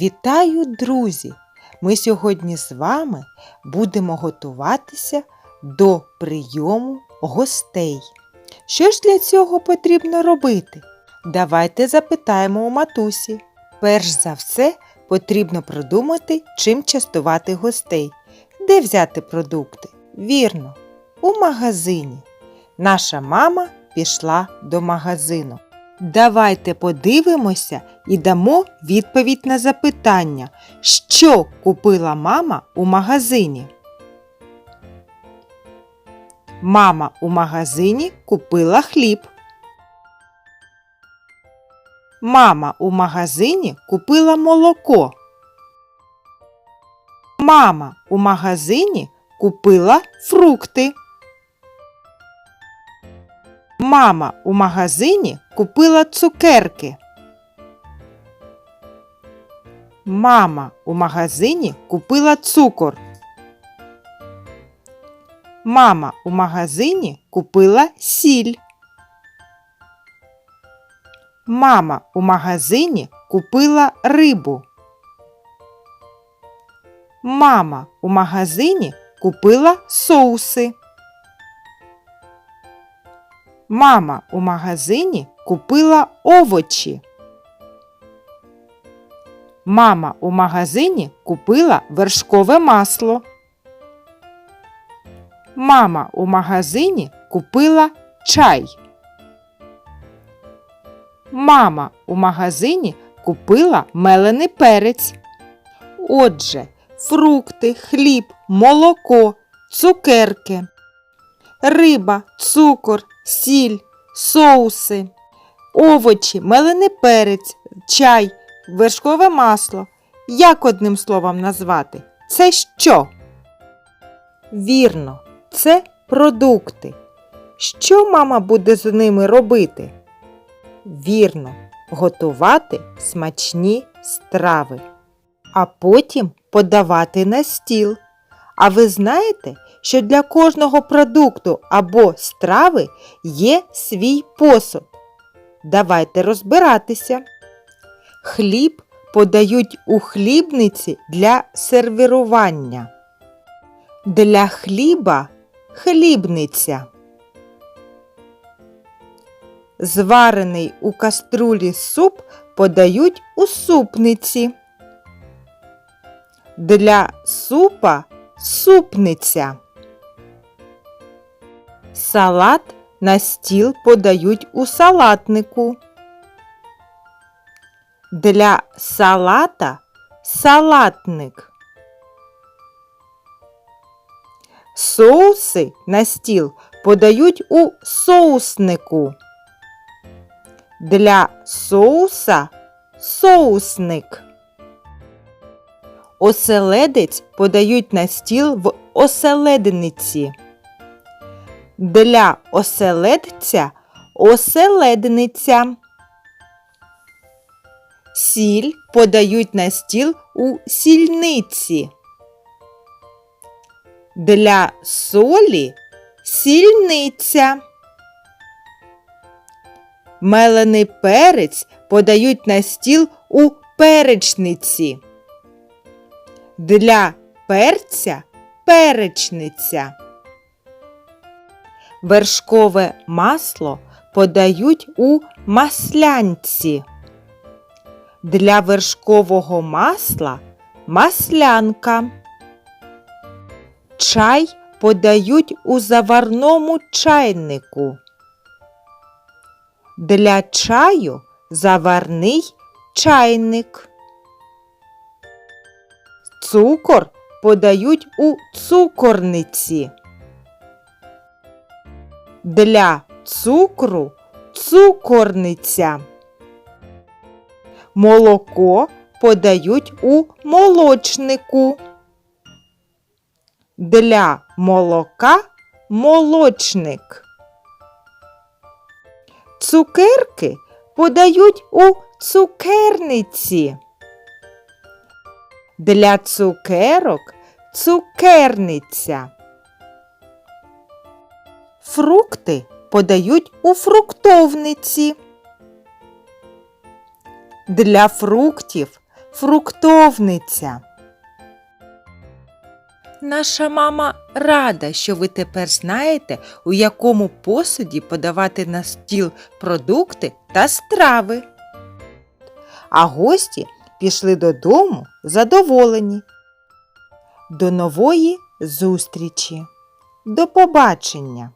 Вітаю, друзі! Ми сьогодні з вами будемо готуватися до прийому гостей. Що ж для цього потрібно робити? Давайте запитаємо у матусі. Перш за все, потрібно продумати, чим частувати гостей. Де взяти продукти? Вірно, у магазині. Наша мама пішла до магазину. Давайте подивимося і дамо відповідь на запитання, що купила мама у магазині. Мама у магазині купила хліб. Мама у магазині купила молоко. Мама у магазині купила фрукти. Мама у магазині купила цукерки. Мама у магазині купила цукор. Мама у магазині купила сіль. Мама у магазині купила рибу. Мама у магазині купила соуси. Мама у магазині купила овочі. Мама у магазині купила вершкове масло. Мама у магазині купила чай. Мама у магазині купила мелений перець. Отже, фрукти, хліб, молоко, цукерки, риба, цукор, сіль, соуси, овочі, мелений перець, чай, вершкове масло. Як одним словом назвати? Це що? Вірно, це продукти. Що мама буде з ними робити? Вірно, готувати смачні страви, а потім подавати на стіл. А ви знаєте, що для кожного продукту або страви є свій посуд? Давайте розбиратися. Хліб подають у хлібниці для сервірування. Для хліба хлібниця. Зварений у каструлі суп подають у супниці. Для супа супниця. Салат на стіл подають у салатнику. Для салата салатник. Соуси на стіл подають у соуснику. Для соуса соусник. Оселедець подають на стіл в оселедниці. Для оселедця оселедниця. Сіль подають на стіл у сільниці. Для солі сільниця. Мелений перець подають на стіл у перечниці. Для перця перечниця. Вершкове масло подають у маслянці. Для вершкового масла маслянка. Чай подають у заварному чайнику. Для чаю заварний чайник. Цукор подають у цукорниці. Для цукру цукорниця. Молоко подають у молочнику. Для молока молочник. Цукерки подають у цукерниці. Для цукерок цукерниця. Фрукти подають у фруктовниці. Для фруктів фруктовниця. Наша мама рада, що ви тепер знаєте, у якому посуді подавати на стіл продукти та страви. А гості пішли додому задоволені. До нової зустрічі. До побачення!